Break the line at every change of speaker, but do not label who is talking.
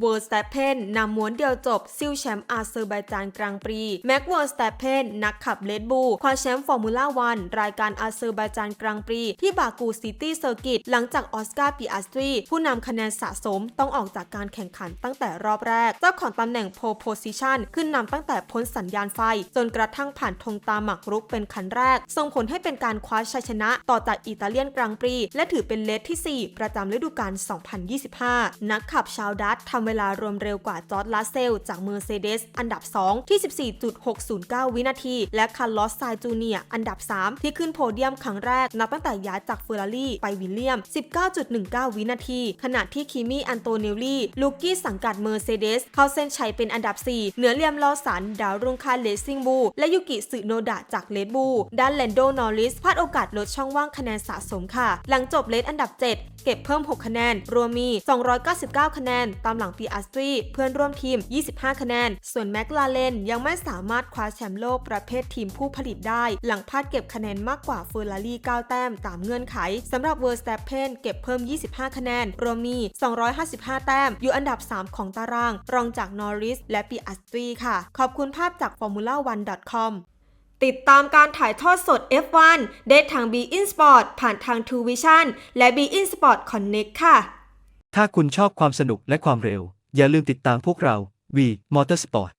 เวอร์สแตปเพนนำม้วนเดียวจบซิ่วแชมป์อาเซอร์ไบจานกลางปรี แม็กเวอร์สแตปเพนนักขับเลดบูคว้าแชมป์ฟอร์มูล่าวันรายการอาเซอร์ไบจานกลางปรี ที่บากูซิตี้เซอร์กิตหลังจากออสการ์ปีอัสตรี ผู้นำคะแนนสะสมต้องออกจากการแข่งขันตั้งแต่รอบแรก เจ้าของตำแหน่งโพโพซิชันขึ้นนำตั้งแต่พ้นสัญญาณไฟ จนกระทั่งผ่านธงตามหมักรุกเป็นคันแรก ส่งผลให้เป็นการคว้าชัยชนะต่อจากอิตาเลียนกลางปรี และถือเป็นเลสที่ 4 ประจำฤดูกาล 2025 นักขับชาวดัตทำเวลารวมเร็วกว่าจอร์ดลาเซลจากเมอร์เซเดสอันดับ 2 ที่ 14.609 วินาที และคาร์ลอสไซจูเนียอันดับ 3 ที่ขึ้นโพเดียมครั้งแรก นับตั้งแต่ย้ายจากเฟอร์รารี่ไปวิลเลียม 19.19 วินาที ขณะที่คิมี่อันโตเนลลี่ ลูกี้สังกัดเมอร์เซเดสเข้าเส้นชัยเป็นอันดับ 4 เหนือเลียมลอสัน ดาวรุ่งค่ายเลสซิงบู และยุกิสึโนดะจากเลดบูด้านแลนโดนอริสพลาดโอกาสลดช่องว่างคะแนนสะสมค่ะ หลังจบเลสอันดับ 7 เก็บเพิ่ม 6 คะแนนรวมมี 299 คะแนนตามหลังปีอัสตรีเพื่อนร่วมทีม 25 คะแนน ส่วนแม็กลาเรนยังไม่สามารถคว้าแชมป์โลกประเภททีมผู้ผลิตได้ หลังพลาดเก็บคะแนนมากกว่าเฟอร์รารี่9แต้มตามเงื่อนไขสำหรับเวอร์สแตปเพนเก็บเพิ่ม 25 คะแนนรวมมี 255 แต้ม อยู่อันดับ 3 ของตาราง รองจากนอริสและปีอัสตรีค่ะ ขอบคุณภาพจาก formula1.com ติดตามการถ่ายทอดสด F1 ได้ทาง b e in Sport ผ่านทาง True Vision และ b e in Sport Connect ค่ะ
ถ้าคุณชอบความสนุกและความเร็ว อย่าลืมติดตามพวกเรา V Motorsport